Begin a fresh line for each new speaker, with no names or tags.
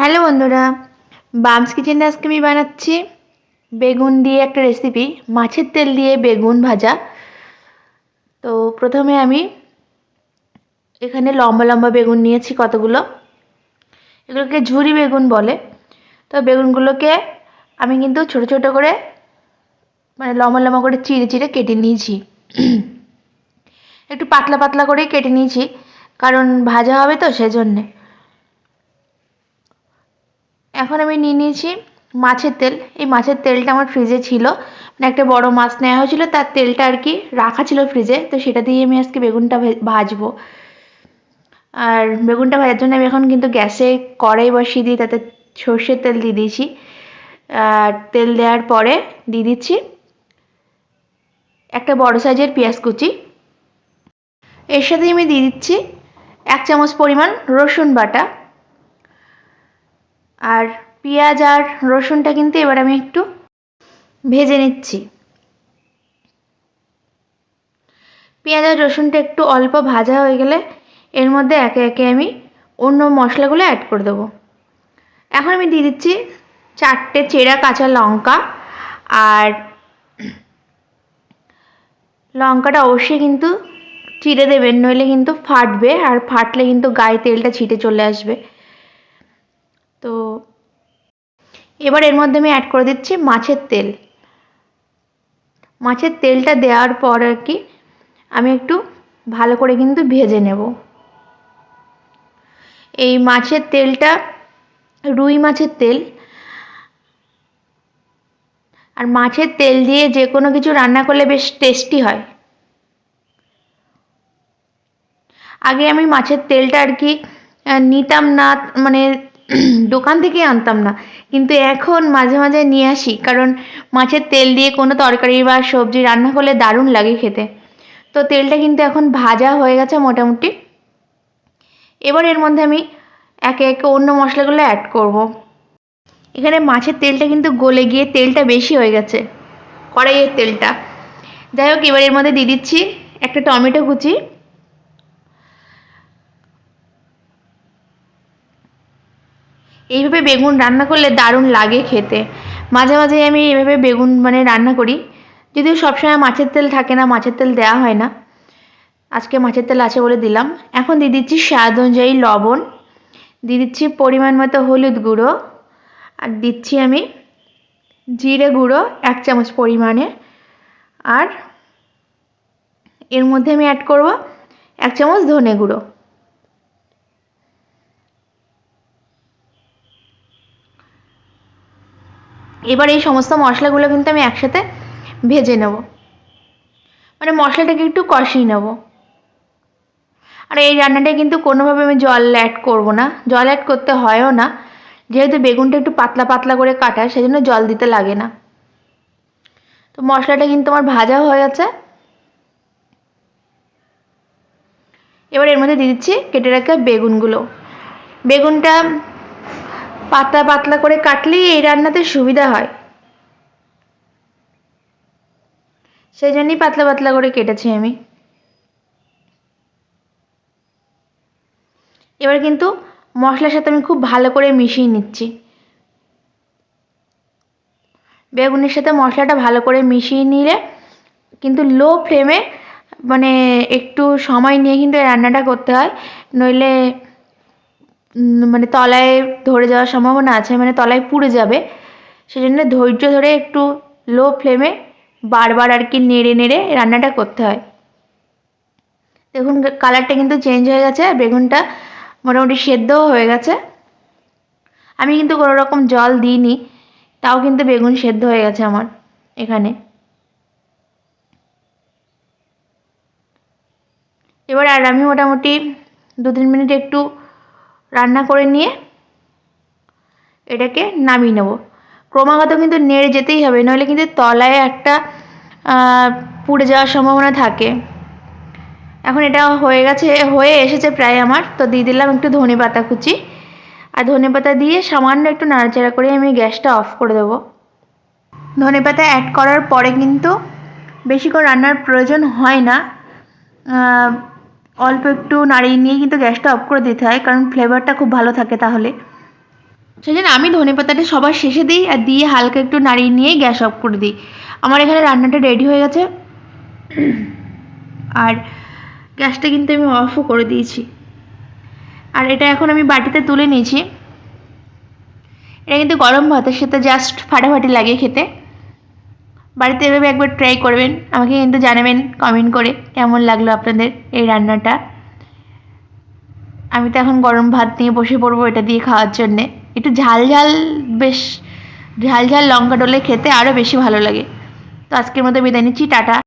Hello বন্ধুরা, balms কিচেনে আজকে আমি বানাচ্ছি বেগুন দিয়ে একটা রেসিপি মাছের তেল দিয়ে বেগুন ভাজা। তো প্রথমে আমি এখানে লম্বা লম্বা বেগুন নিয়েছি কতগুলো? এগুলোকে ঝুরি বেগুন বলে। তো বেগুনগুলোকে আমি কিন্তু ছোট ছোট করে মানে লম্বা লম্বা করে চিড়ে চিড়ে কেটে নিয়েছি। একটু পাতলা পাতলা করেই কেটে নিয়েছি, কারণ ভাজা হবে তো সেজন্যে। এখন আমি নিয়ে নিয়েছি মাছের তেল। এই মাছের তেলটা আমার ফ্রিজে ছিল। মানে একটা বড় মাছ নেওয়া হয়েছিল, তার তেলটা আর কি রাখা ছিল ফ্রিজে তো সেটা দিয়ে আমি আজকে বেগুনটা ভাজবো। আর বেগুনটা ভাজার জন্য আমি এখন কিন্তু গ্যাসে কড়াই বসিয়ে দিই তাতে সর্ষের তেল দিয়ে দিয়েছি। আর তেল দেওয়ার পরে দিয়ে দিচ্ছি একটা বড় সাইজের পেঁয়াজ কুচি। এর সাথে আমি দিয়ে দিচ্ছি এক চামচ পরিমাণ রসুন বাটা। আর পেঁয়াজ আর রসুনটা কিন্তু এবার আমি একটু ভেজে নিচ্ছি। পেঁয়াজ আর রসুনটা একটু অল্প ভাজা হয়ে গেলে এর মধ্যে একে একে আমি অন্য মশলাগুলো অ্যাড করে দেবো। এখন আমি দিয়ে দিচ্ছি চারটে চেরা কাঁচা লঙ্কা আর লঙ্কাটা অবশ্যই কিন্তু চিড়ে দেবেন, নইলে কিন্তু ফাটবে আর ফাটলে কিন্তু গায়ে তেলটা ছিটে চলে আসবে। তো এবার এর মধ্যে আমি অ্যাড করে দিচ্ছি মাছের তেল। মাছের তেলটা দেওয়ার পর আর কি আমি একটু ভালো করে কিন্তু ভেজে নেব। এই মাছের তেলটা, রুই মাছের তেল আর মাছের তেল দিয়ে যে কোনো কিছু রান্না করলে বেশ টেস্টি হয়। আগে আমি মাছের তেলটা আর কি নিতাম না মানে দোকান থেকে আনতাম না। কিন্তু এখন মাঝে মাঝে নিয়ে আসি, কারণ মাছের তেল দিয়ে কোনো তরকারি বা সবজি রান্না করলে দারুণ লাগে খেতে। তো তেলটা কিন্তু এখন ভাজা হয়ে গেছে মোটামুটি। এবার এর মধ্যে আমি একে একে অন্য মশলাগুলো অ্যাড করব। এখানে মাছের তেলটা কিন্তু গলে গিয়ে তেলটা বেশি হয়ে গেছে, কড়াইয়ের তেলটা। যাই হোক, এবার এর মধ্যে দিয়ে দিচ্ছি একটা টমেটো কুচি। এইভাবে বেগুন রান্না করলে দারুণ লাগে খেতে। মাঝে মাঝে আমি এইভাবে বেগুন মানে রান্না করি। যদিও সবসময় মাছের তেল থাকে না, মাছের তেল দেওয়া হয় না। আজকে মাছের তেল আছে বলে দিলাম। এখন দিয়ে দিচ্ছি স্বাদ অনুযায়ী লবণ। দিয়ে দিচ্ছি পরিমাণ মতো হলুদ গুঁড়ো। আর দিচ্ছি আমি জিরে গুঁড়ো, এক চামচ পরিমাণে। আর এর মধ্যে আমি অ্যাড করব এক চামচ ধনে গুঁড়ো। এবার এই সমস্ত মশলাগুলো কিন্তু আমি একসাথে ভেজে নেব। মানে মশলাটাকে একটু কষিয়ে নেব। আর এই রান্নাটায় কিন্তু কোনোভাবে আমি জল অ্যাড করব না। জল অ্যাড করতে হয়ও না। যেহেতু বেগুনটা একটু পাতলা পাতলা করে কাটা, সেজন্য জল দিতে লাগে না। তো মশলাটা কিন্তু আমার ভাজা হয়ে গেছে। এবার এর মধ্যে দিয়ে দিচ্ছি কেটে রাখা বেগুনগুলো। বেগুনটা পাতলা পাতলা করে কাটলেই এই রান্নাতে সুবিধা হয়। সেই জন্যই পাতলা পাতলা করে কেটেছি আমি। এবার কিন্তু মশলার সাথে আমি খুব ভালো করে মিশিয়ে নিচ্ছি। বেগুনের সাথে মশলাটা ভালো করে মিশিয়ে নিলে কিন্তু লো ফ্লেমে মানে একটু সময় নিয়ে কিন্তু রান্নাটা করতে হয়। নইলে মানে তলায় ধরে যাওয়ার সম্ভাবনা আছে মানে তলায় পুড়ে যাবে। সেজন্য ধৈর্য ধরে একটু লো ফ্লেমে বারবার আর কি নেড়ে নেড়ে রান্নাটা করতে হয়। দেখুন কালারটা কিন্তু চেঞ্জ হয়ে গেছে বেগুনটা মোটামুটি সেদ্ধও হয়ে গেছে। আমি কিন্তু কোনো রকম জল দিইনি, তাও কিন্তু বেগুন সেদ্ধ হয়ে গেছে আমার এখানে। এবার আর আমি মোটামুটি দু তিন মিনিট একটু রান্না করে নিয়ে এটাকে নামিয়ে নেব। ক্রমাগত কিন্তু নেড়ে যেতেই হবে, নইলে কিন্তু তলায় একটা পুড়ে যাওয়ার সম্ভাবনা থাকে। এখন এটা হয়ে গেছে, হয়ে এসেছে প্রায় আমার, তো দিয়ে দিলাম একটু ধনে পাতা কুচি। আর ধনে পাতা দিয়ে সামান্য একটু নাড়াচাড়া করে আমি গ্যাসটা অফ করে দেবো। ধনে পাতা অ্যাড করার পরে কিন্তু বেশি করে রান্নার প্রয়োজন হয় না। অল্প একটু নাড়িয়ে নিয়ে কিন্তু গ্যাসটা অফ করে দিতে হয়, কারণ ফ্লেভারটা খুব ভালো থাকে তাহলে। সেই জন্য আমি ধনে পাতাটা সবার শেষে দিই আর দিয়ে হালকা একটু নাড়িয়ে নিয়ে গ্যাস অফ করে দিই। আমার এখানে রান্নাটা রেডি হয়ে গেছে। আর গ্যাসটা কিন্তু আমি অফও করে দিয়েছি। আর এটা এখন আমি বাটিতে তুলে নিয়েছি। এটা কিন্তু গরম ভাতের সাথে জাস্ট ফাটাফাটি লাগে খেতে। বাড়িতে এভাবে একবার ট্রাই করবেন, আমাকে কিন্তু জানাবেন কমেন্ট করে কেমন লাগল আপনাদের এই রান্নাটা। আমি তো এখন গরম ভাত নিয়ে বসে পড়ব এটা দিয়ে খাওয়ার জন্যে। একটু ঝাল ঝাল বেশ, ঝাল ঝাল লঙ্কা ডলে খেতে আরও বেশি ভালো লাগে। তো আজকের মতো বিদায় নিচ্ছি, টাটা।